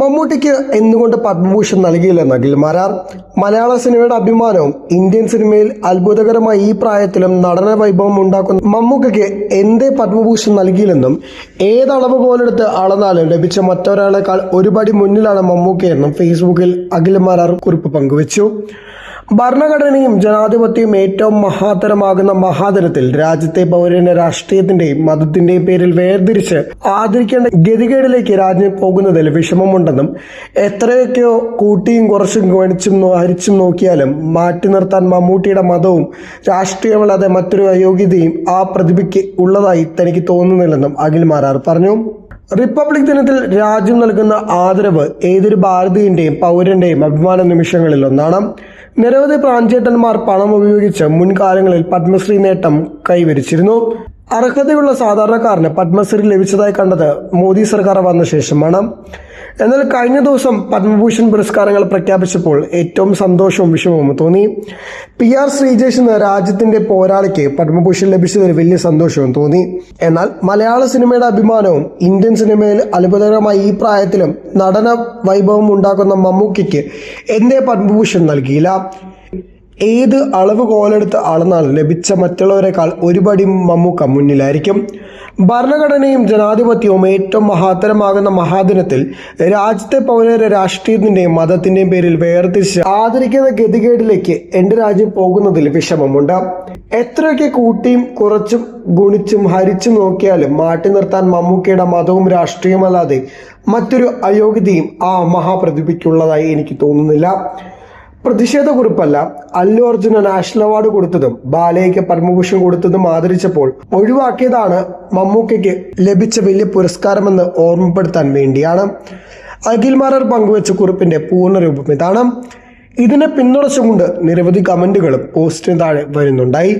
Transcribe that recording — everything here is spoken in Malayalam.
മമ്മൂട്ടിക്ക് എന്തുകൊണ്ട് പത്മഭൂഷൺ നൽകിയില്ലെന്ന് അഖിൽ മാരാർ? മലയാള സിനിമയുടെ അഭിമാനവും ഇന്ത്യൻ സിനിമയിൽ അത്ഭുതകരമായ ഈ പ്രായത്തിലും നടന വൈഭവം ഉണ്ടാക്കുന്ന മമ്മൂക്കയ്ക്ക് എന്തേ പത്മഭൂഷൺ നൽകിയില്ലെന്നും ഏതളവ് പോലെടുത്ത് അളന്നാലും ലഭിച്ച മറ്റൊരാളെക്കാൾ ഒരുപടി മുന്നിലാണ് മമ്മൂക്കയെന്നും ഫേസ്ബുക്കിൽ അഖിൽ മാരാർ കുറിപ്പ് പങ്കുവച്ചു. ഭരണഘടനയും ജനാധിപത്യവും ഏറ്റവും മഹാതരമാകുന്ന മഹാതരത്തിൽ രാജ്യത്തെ പൗരന്റെ രാഷ്ട്രീയത്തിന്റെയും മതത്തിന്റെയും പേരിൽ വേർതിരിച്ച് ആദരിക്കേണ്ട ഗതികേടിലേക്ക് രാജ്യം പോകുന്നതിൽ വിഷമമുണ്ടെന്നും എത്രയൊക്കെയോ കൂട്ടിയും കുറച്ചും ഗണിച്ചും ഹരിച്ചും നോക്കിയാലും മാറ്റി നിർത്താൻ മമ്മൂട്ടിയുടെ മതവും രാഷ്ട്രീയമല്ലാതെ മറ്റൊരു അയോഗ്യതയും ആ പ്രതിഭയ്ക്ക് ഉള്ളതായി തനിക്ക് തോന്നുന്നില്ലെന്നും അഖിൽ മാരാർ പറഞ്ഞു. റിപ്പബ്ലിക് ദിനത്തിൽ രാജ്യം നൽകുന്ന ആദരവ് ഏതൊരു ഭാരതീയന്റെയും പൗരന്റെയും അഭിമാന നിമിഷങ്ങളിൽ ഒന്നാണ്. നിരവധി പ്രാഞ്ചേട്ടന്മാർ പണം ഉപയോഗിച്ച് മുൻകാലങ്ങളിൽ പത്മശ്രീ നേട്ടം കൈവരിച്ചിരുന്നു. അർഹതയുള്ള സാധാരണക്കാരന് പത്മശ്രീ ലഭിച്ചതായി കണ്ടത് മോദി സർക്കാർ വന്ന ശേഷമാണ്. എന്നാൽ കഴിഞ്ഞ ദിവസം പത്മഭൂഷൺ പുരസ്കാരങ്ങൾ പ്രഖ്യാപിച്ചപ്പോൾ ഏറ്റവും സന്തോഷവും വിഷമവും തോന്നി. പി ആർ ശ്രീജേഷ് എന്ന രാജ്യത്തിന്റെ പോരാളിക്ക് പത്മഭൂഷൺ ലഭിച്ചതിൽ വലിയ സന്തോഷവും തോന്നി. എന്നാൽ മലയാള സിനിമയുടെ അഭിമാനവും ഇന്ത്യൻ സിനിമയിൽ അത്ഭുതകരമായ ഈ പ്രായത്തിലും നടന വൈഭവം ഉണ്ടാക്കുന്ന മമ്മൂക്കിക്ക് എന്തേ പത്മഭൂഷൺ നൽകിയില്ല? ഏത് അളവ് കോലെടുത്ത് അളന്നാൽ ലഭിച്ച മറ്റുള്ളവരെക്കാൾ ഒരുപടി മമ്മൂക്ക മുന്നിലായിരിക്കും. ഭരണഘടനയും ജനാധിപത്യവും ഏറ്റവും മഹാത്തരമാകുന്ന മഹാദിനത്തിൽ രാജ്യത്തെ പൗരരെ രാഷ്ട്രീയത്തിന്റെയും മതത്തിന്റെയും പേരിൽ വേർതിരിച്ച് ആദരിക്കുന്ന ഗതികേടിലേക്ക് എന്റെ രാജ്യം പോകുന്നതിൽ വിഷമമുണ്ട്. എത്രയൊക്കെ കൂട്ടിയും കുറച്ചും ഗുണിച്ചും ഹരിച്ചും നോക്കിയാലും മാറ്റി നിർത്താൻ മമ്മൂക്കയുടെ മതവും രാഷ്ട്രീയമല്ലാതെ മറ്റൊരു അയോഗ്യതയും ആ മഹാപ്രതിഭയ്ക്കുള്ളതായി എനിക്ക് തോന്നുന്നില്ല. പ്രതിഷേധ കുറിപ്പല്ല അല്ലു അർജുന നാഷണൽ അവാർഡ് കൊടുത്തതും ബാലയ്ക്ക് പത്മഭൂഷൺ കൊടുത്തതും ആദരിച്ചപ്പോൾ ഒഴിവാക്കിയതാണ് മമ്മൂക്കയ്ക്ക് ലഭിച്ച വലിയ പുരസ്കാരമെന്ന് ഓർമ്മപ്പെടുത്താൻ വേണ്ടിയാണ്. അഖിൽമാരർ പങ്കുവച്ച കുറിപ്പിന്റെ പൂർണരൂപം ഇതാണ്. ഇതിനെ പിന്തുണച്ചുകൊണ്ട് നിരവധി കമന്റുകളും പോസ്റ്റിന് താഴെ വരുന്നുണ്ടായി.